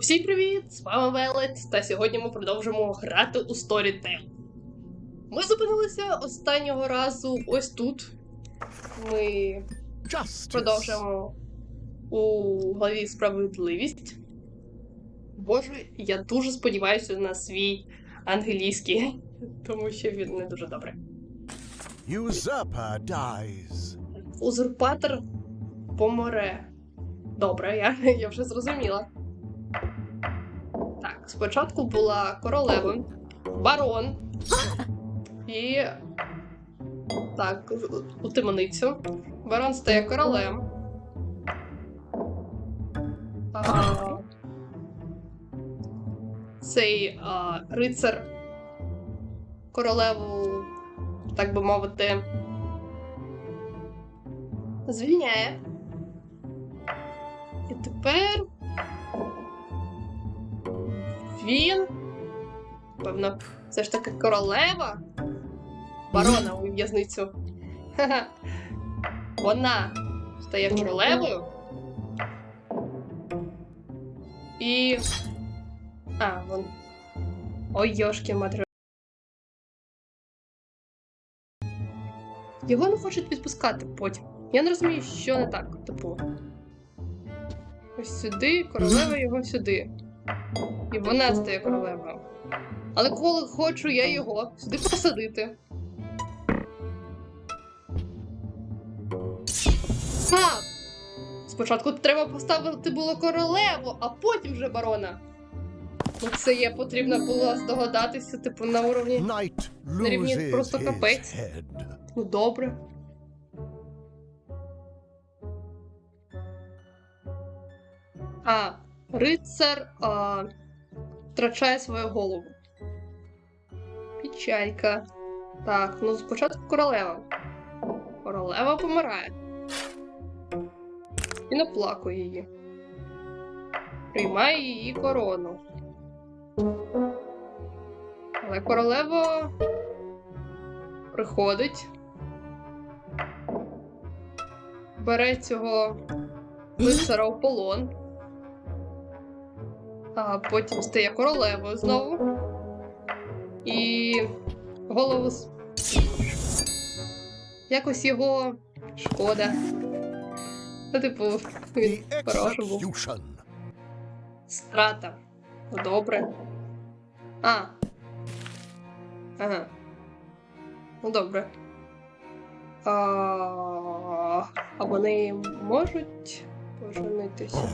Усім привіт! З вами Велет, та сьогодні ми продовжимо грати у Storytel. Ми зупинилися останнього разу ось тут. Ми Justice. продовжуємо у главі справедливість. Боже, я дуже сподіваюся на свій англійський, тому що він не дуже добре. Usurper dies. Узурпатор помре. Добре, я, я вже зрозуміла. Спочатку була королева, барон і. Так, у темницю. Барон стає королем. А, цей а, рицар королеву, так би мовити, звільняє. І тепер він, певно, все ж таки королева барона у в'язницю. Вона стає королевою. І. А, вон. Ой, йошки матері. Його не хочуть відпускати потім. Я не розумію, що не так. Типу. Ось сюди, королева його сюди. І вона стає королевою. Але коли хочу я його сюди посадити. Так! Спочатку треба поставити було королеву, а потім вже барона. Ну це є потрібно було здогадатися, типу, на уровні. На рівні просто капець. Ну добре. А, рицар а, втрачає свою голову. Печалька. Так, ну спочатку королева. Королева помирає. І наплакує її. Приймає її корону. Але королева приходить. Бере цього лицара у полон. А потім стає королевою знову. І голову. Якось його шкода. Ну, типу, він хороший був. Страта. Добре. А. Ага. Ну добре. А, а вони можуть поженитися?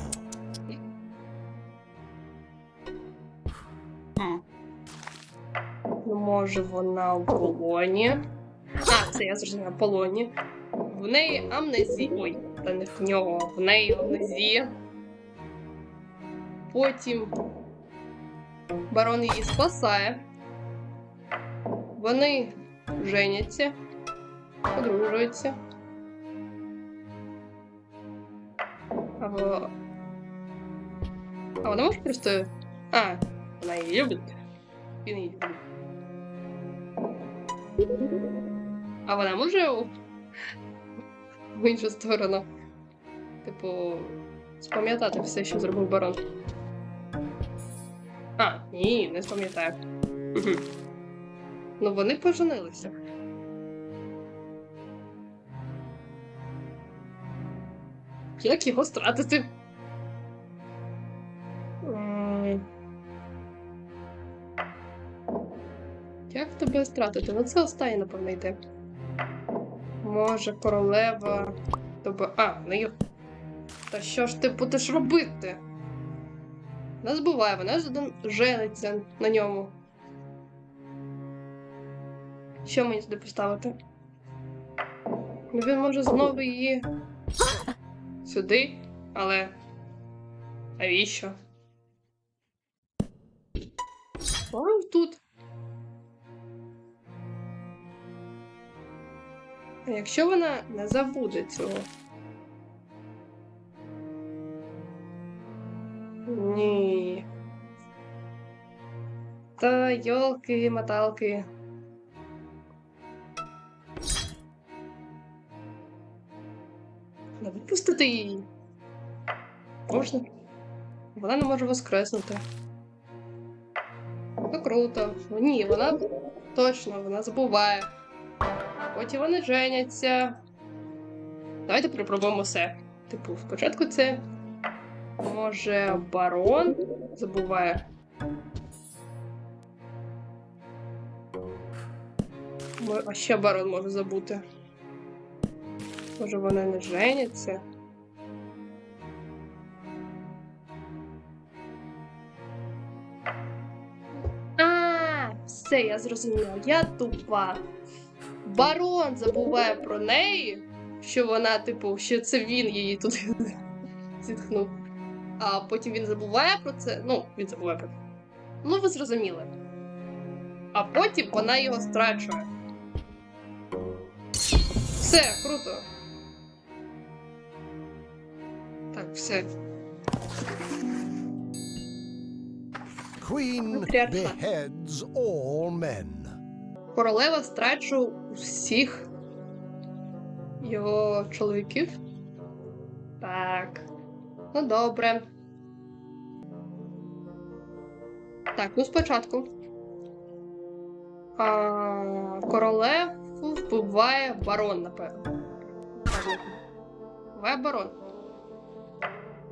Може, вона в полоні. А, це я зрозуміла, в полоні. В неї амнезія. Ой, та не в нього. В неї амнезія. Потім барон її спасає. Вони женяться, одружуються. А, во- а вона може просто. А, вона її любить. Він її любить. А вона може у... в іншу сторону. Типу, спам'ятати все, що зробив барон. А, ні, не спам'ятаю. Ну, вони поженилися. Як його стратити? Як тебе стратити? Ну це останнє, напевно, йде. Може, королева. Тобі... А, ну його. Та що ж ти будеш робити? Не збуває, вона ж жениться на ньому. Що мені сюди поставити? Ну він може знову її сюди, але. Навіщо? А якщо вона не забуде цього? Ні. Та йолки-маталки. Не випустити її. Можна? Вона не може воскреснути. Ну круто. Ні, вона точно, вона забуває. Потім вони женяться. Давайте перепробуємо все. Типу, спочатку це. Може, барон забуває. А ще барон може забути. Може вони не женяться. А, все, я зрозуміла. Я тупа. Барон забуває про неї, що вона, типу, що це він її туди зітхнув. А потім він забуває про це. Ну, він забуває про це. Ну, ви зрозуміли. А потім вона його страчує. Все, круто. Так, все. Queen beheads all men. Королева страчу усіх його чоловіків. Так. Ну, добре. Так, ну спочатку. А, королеву вбиває барон, напевно. Вбиває барон.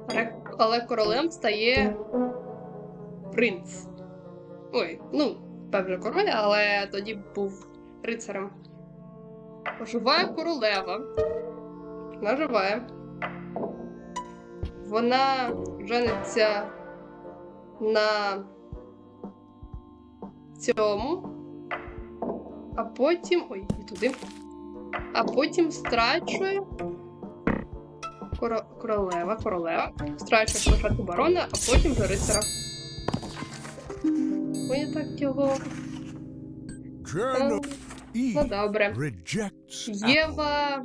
Але, але королем стає принц. Ой, ну, певно, король, але тоді був рицарем. Оживає королева. Вона живе. Вона жениться на цьому. А потім. Ой, і туди. А потім страчує. Коро... Королева, королева. Страчує спочатку барона, а потім вже рицара. Ой, так його. Journal Ну, E добре. rejects apple. Єва.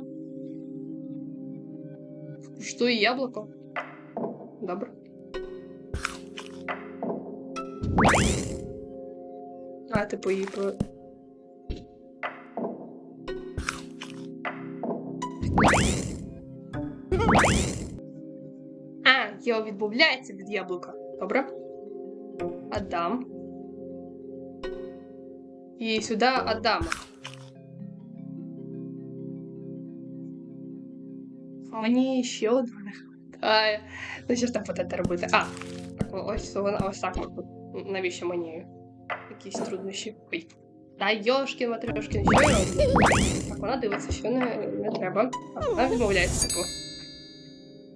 Куштує яблуко. Добре. А, типу її про. А, Єва відмовляється від яблука. Добре. Адам. І сюди Адама. Мені ще одна не хватає. Ну що ж там будете робити? А, так, ось вона ось так. от. Навіщо мені якісь труднощі? Ой. Та йошкін, матрьошкін, що я роблю? Так, вона дивиться, що не, не треба. А вона відмовляється, типу.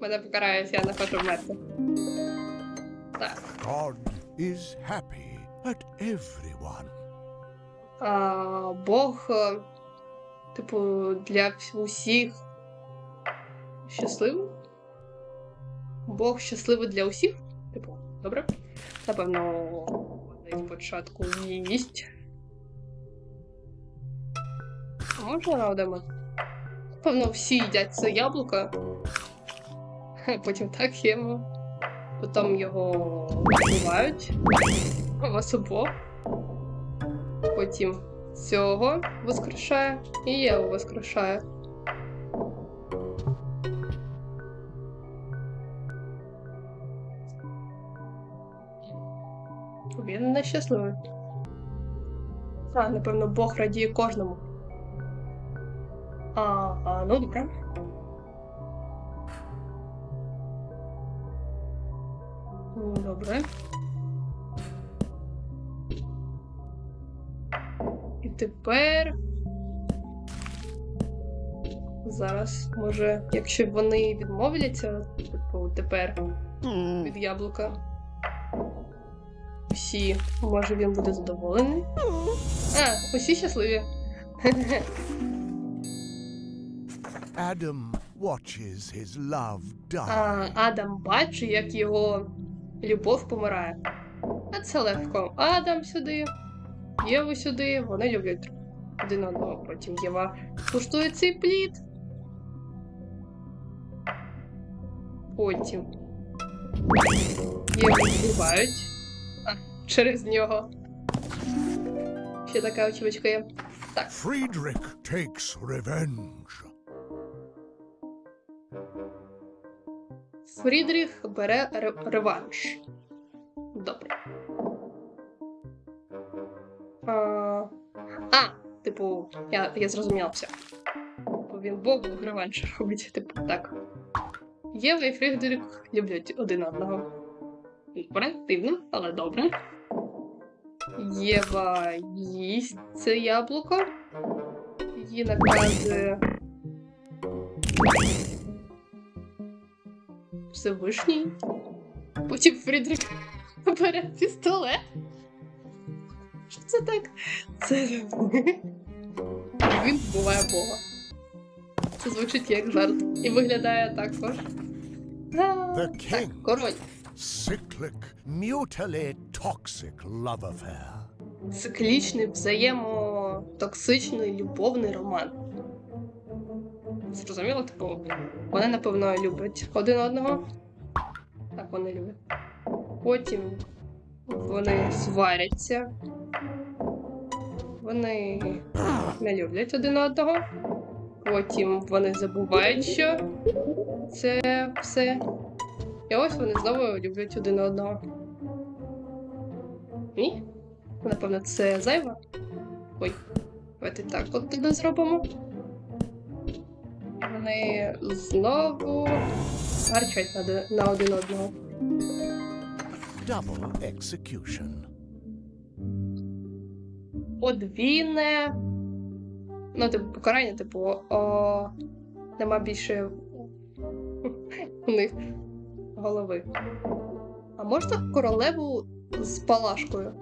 Мене покарають, я не хочу вмерти. Так. God is happy at everyone. А, Бог, е, типу, для усіх щасливий? Бог щасливий для усіх? Типу, добре? Напевно, вони спочатку їсть. Можна радимо? Напевно, всі їдять це яблуко. Потім так їмо. Потім його вбивають. Вас обох. Потім цього воскрешає і Єву воскрешає. Він нещасливий. А, напевно, Бог радіє кожному. А, а ну добре. Ну, Добре. Тепер. Зараз, може, якщо вони відмовляться, типу, тепер від яблука. Всі, може він буде задоволений. А, усі щасливі. Adam watches his love die. А, Адам бачить, як його любов помирає. А це легко. Адам сюди, Єву сюди, вони люблять один одного. Потім Єва куштує цей плід. Потім Єву вбивають через нього. Ще така очівочка є. Friedrich takes revenge. Фрідріх бере реванш. Добре. А, а типу, я, я зрозуміла все. Він Богу реванш робить, типу, так. Єва і Фрідріх люблять один одного. Добре, але добре. Єва їсть це яблуко. Її наказує. Всевишній. Потім Фрідрік бере пістолет. Що це так? Це він вбиває Бога. Це звучить як жарт. І виглядає також. Так, король. Cyclic, mutually toxic love affair. Циклічний, взаємотоксичний любовний роман. Зрозуміло, типу, вони, напевно, люблять один одного. Так вони люблять. Потім вони сваряться. Вони не люблять один одного. Потім вони забувають, що це все. І ось вони знову люблять один одного. Ні? Напевно, це зайво. Ой, давайте так от тоді зробимо. Вони знову гарчать на один одного. Double execution. Подвійне. Ну, типу, покарання, типу, о, нема більше у них голови. А можна королеву з палашкою?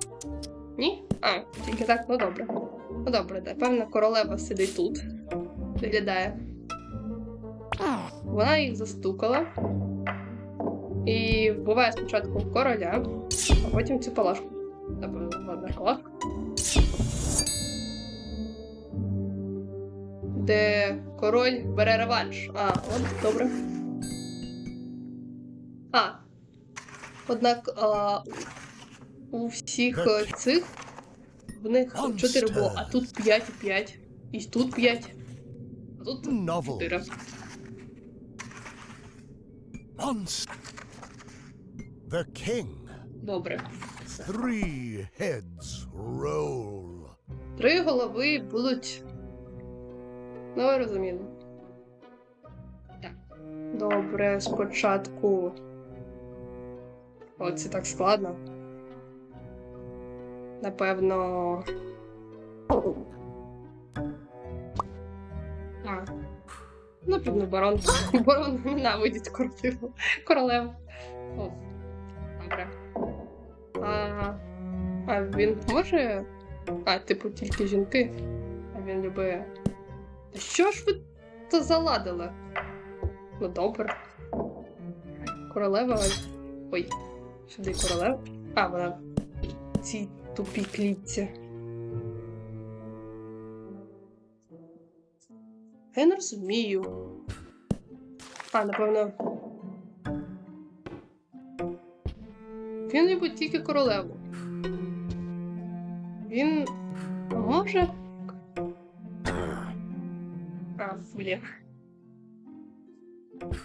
Ні? А, тільки так, ну добре. Ну добре, напевно, королева сидить тут. Виглядає. Вона їх застукала. І вбиває спочатку короля, а потім цю палашку. Напевно, ладно, палашку. Де король бере реванш. А, от, добре. А. Однак а, у всіх цих в них 4 було, а тут 5 і 5. І тут 5. А тут 4. The king. Добре. Three heads roll. Три голови будуть. Ну, ви. Так. Добре, спочатку. О, це так складно. Напевно. А. Напевно, барон. Барон ненавидить королеву. Королеву. О, добре. А, а він може а, типу, тільки жінки. А він любить. Що ж ви то заладили? Ну добре. Королева. Ой, сюди королева. А, вона в цій тупій клітці. Я не розумію. А, напевно. Він любить тільки королеву. Він може. А.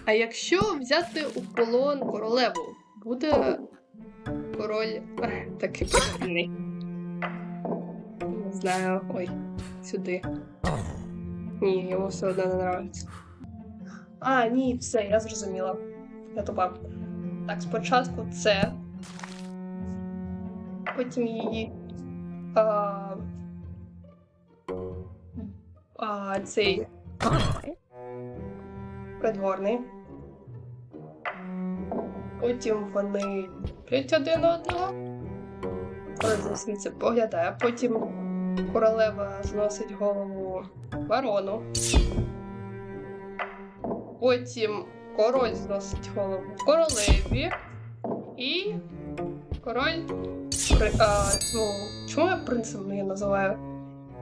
А якщо взяти у полон королеву, буде король такий прикольний. Не знаю. Ой, сюди. Ні, йому все одно не нравиться. А, ні, все, я зрозуміла. Я тупа. Так, спочатку це. Потім її. А, а, цей. Придворний. Потім вони люблять один одного. Королева звідси поглядає. Потім королева зносить голову барону. Потім король зносить голову королеві. І король. При, а, цьому, чому я принцем її називаю?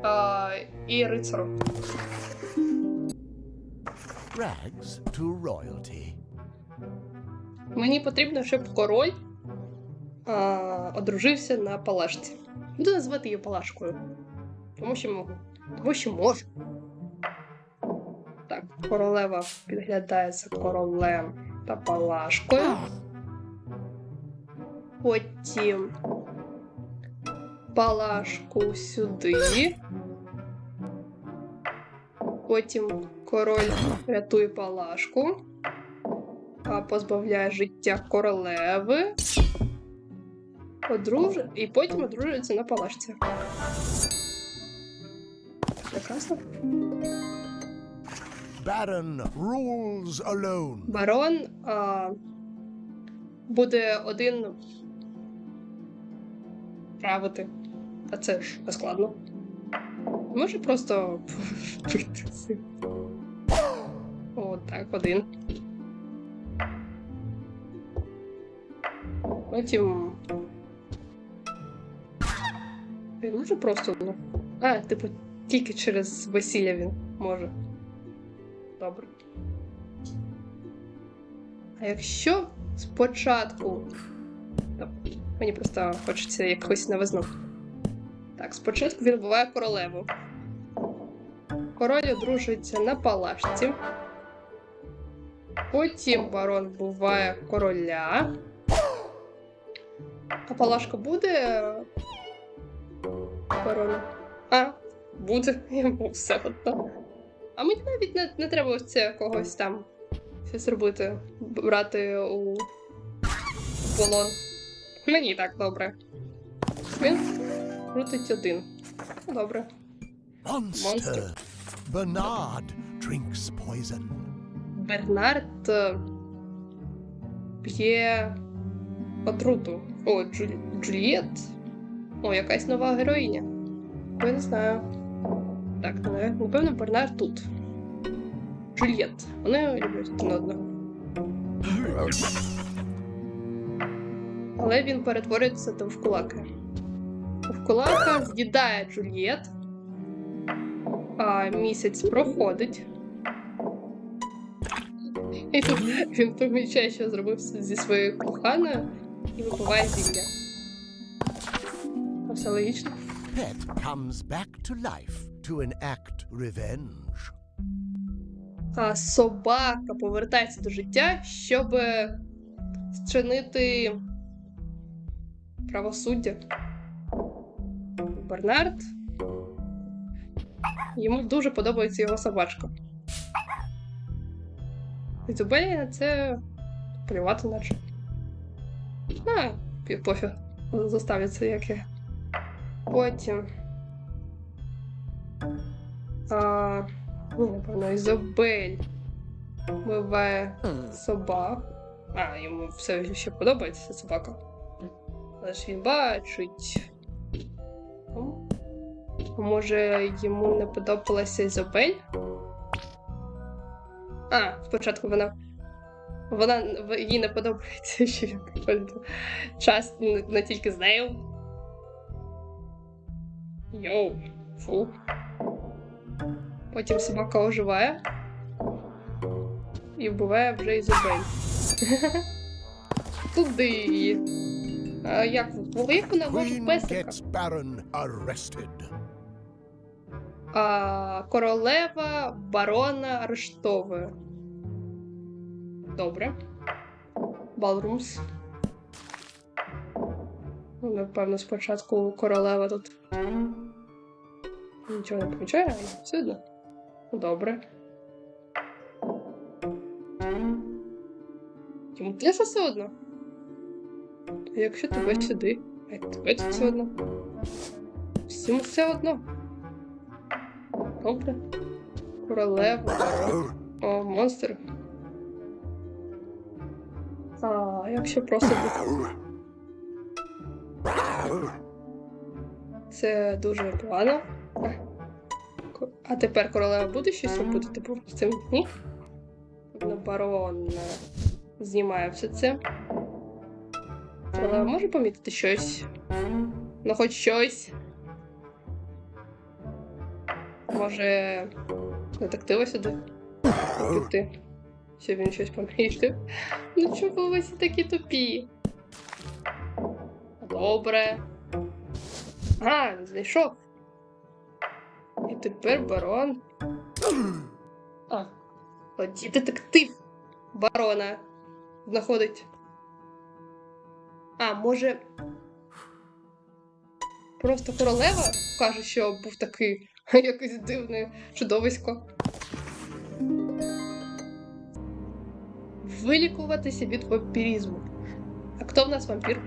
А, і рицаром. Rags to royalty. Мені потрібно, щоб король а, одружився на палашці. Буду називати її палашкою. Тому що можу. Тому що можу. Так, королева підглядає за королем та палашкою. Потім палашку сюди. Потім король рятує палашку, а позбавляє життя королеви. Одруж... І потім одружується на палашці. Прекрасно. Baron rules alone. Барон а, буде один правити. А це ж складно. Може просто вбити цих. О, так, один. Потім. Він може просто. Ну. А, типу, тільки через весілля він може. Добре. А якщо спочатку. Мені просто хочеться якось новизну. Так, спочатку він буває королеву. Король одружується на палашці. Потім барон буває короля. А палашка буде. Бароном. А, буде. Йому все одно. А мені навіть не, не треба це когось там щось робити, брати у полон. Мені так добре. Він крутить один. Ну, Добре. Monster. Bernard drinks poison. Бернард е, п'є отруту. О, Джулі... Джульєт. О, якась нова героїня. Я не знаю. Так, напевно, Бернард тут. Джульєт. Вони люблять один одного. Але він перетворюється до вкулака. Вкулака з'їдає Джульєт. А місяць проходить. І тут він помічає, що зробив зі своєю коханою і випиває зілля. Все логічно. Pet comes back to life to enact revenge. А собака повертається до життя, щоб зчинити правосуддя. Бернард. Йому дуже подобається його собачка. Ізобелі на це плювати наче. А, пі- пофіг. Заставляться як я. Потім. А, ні, напевно, Ізобель вбиває собак. А, йому все ще подобається собака. Але ж він бачить. Ну, Може, йому не подобалася Ізобель? А, спочатку вона. Вона їй не подобається, що він час не, тільки з нею. Йоу, фу. Потім собака оживає і вбиває вже Ізобель. Туди. А як, як вона може песика? А королева барона арештовує. Добре. Балрумс. Ну, Напевно, спочатку королева тут. Нічого не помічає, але все одно. Добре. Йому теж все одно. Якщо тебе сюди, а тебе тут все одно. Всім все одно. Добре. Королева. О, монстр. А, якщо просто. Це дуже погано. А. Тепер королева буде щось робити, типу, з цим ні? Барон е, знімає все це. Королева може помітити щось? Ну, хоч щось. Може, детектива сюди піти. Що він щось помітив. Ну чого ви всі такі тупі? Добре. А, знайшов. І тепер барон. А, тоді детектив барона знаходить. А, може. Просто королева каже, що був такий якийсь дивний чудовисько. Вилікуватися від вампірізму. А хто в нас вампір?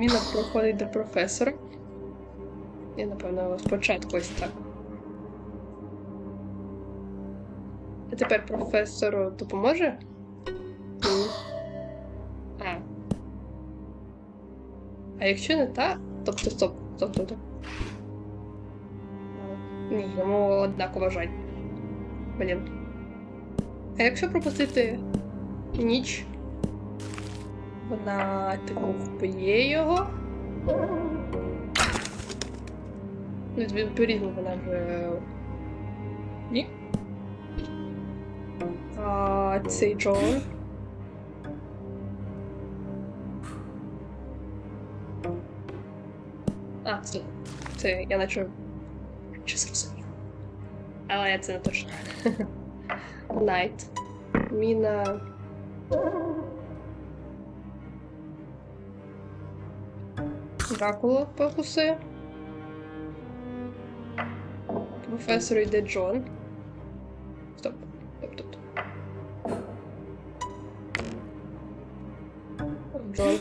Він проходить до професора. Я, напевно, спочатку ось так. А тепер професору допоможе? А. А якщо не так, тобто стоп, стоп, стоп, стоп. Ні, йому однаково жаль. Блін. А якщо пропустити ніч, вона типу вб'є його. Ну, вампіризму вона вже. А цей Джон. А, це, це я наче. Чи зрозумів. Але це не точно. Найт. Міна. Дракула покусує. Професору йде Джон. Стоп. Джон.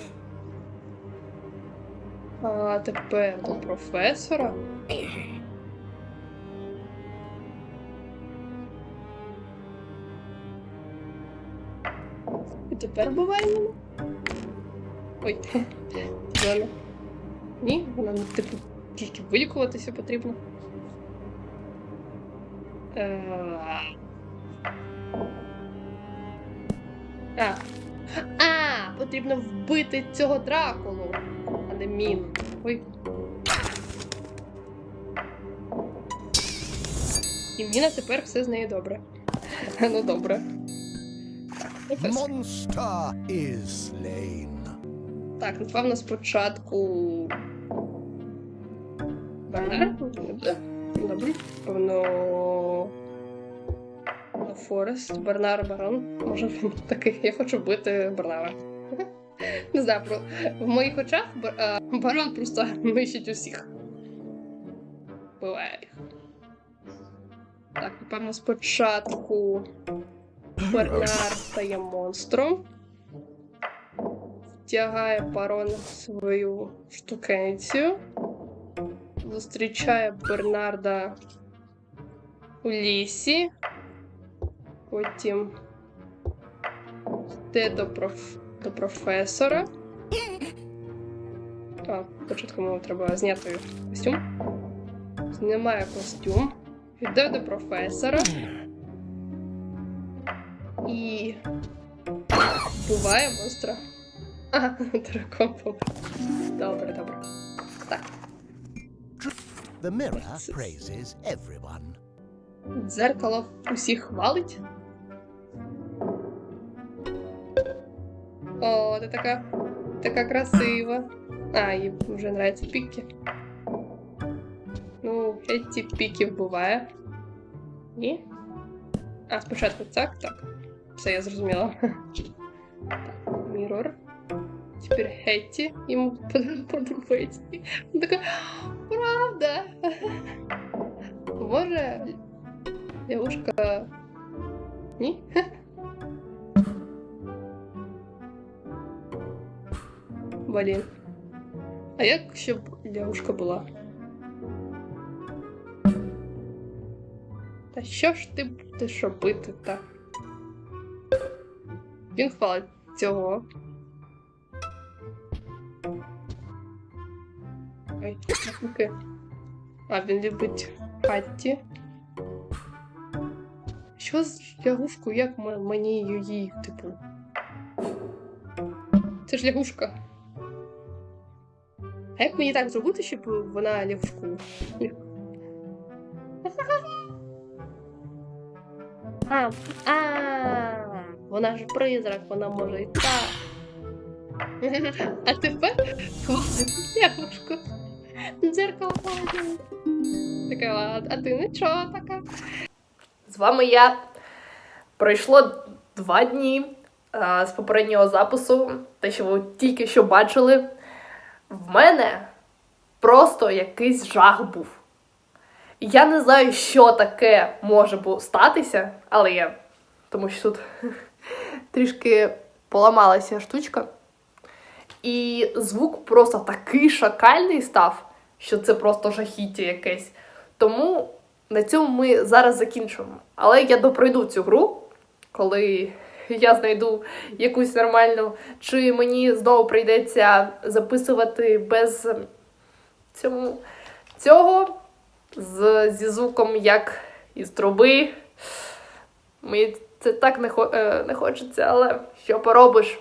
А тепер до професора. І тепер буває. Ой, Джона. Ні, вона типу тільки вилікуватися потрібно. Е, А. А, потрібно вбити цього дракулу, а не мін. Ой. І Міна тепер все з нею добре. Ну добре. Monster is slain. Так, напевно, спочатку. Добре. Добре. Певно. Форест, Бернар Барон. Може він такий. Я хочу бити Бернара. Не знаю, в моїх очах а, барон просто нищить усіх. Буває їх. Так, напевно, спочатку Бернар стає монстром втягає барон свою штукенцію, зустрічає Бернарда у лісі, потім йде до, проф... до професора. А, спочатку мені треба зняти костюм. Знімає костюм, йде до професора. І буває монстра. Ага, дракон помер. Добре, добре. Так, The mirror praises everyone. дзеркало всіх хвалить. О, ти така, така красива. А, їй вже нравиться піки. Ну, ці піків буває. Ні? А, спочатку так, так. Все, я зрозуміла. Так, Мірор. Тепер Хетті йому подобається. Вона така, правда. Може, Лягушка. Ні? Блін. А як щоб лягушка була? Та що ж ти будеш робити та? Він хвалить цього. Ой, навпаки. А, він любить Хатті. Що з лягушкою? Як мені її, типу? Це ж лягушка. А як мені так зробити, щоб вона лягушку? А, а, вона ж призрак, вона може і так. А тепер яблучко. Дзеркало ладно, а ти нічого така. З вами я. Пройшло два дні з попереднього запису, те, що ви тільки що бачили. В мене просто якийсь жах був. Я не знаю, що таке може статися, але я. Тому що тут трішки поламалася штучка. І звук просто такий шакальний став, що це просто жахіття якесь. Тому на цьому ми зараз закінчуємо. Але я допройду цю гру, коли я знайду якусь нормальну, чи мені знову прийдеться записувати без цьому, цього з, зі звуком як із труби. Мені це так не, хо- е, не хочеться, але що поробиш?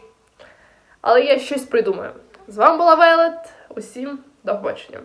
Але я щось придумаю. З вами була Велет. Усім до побачення.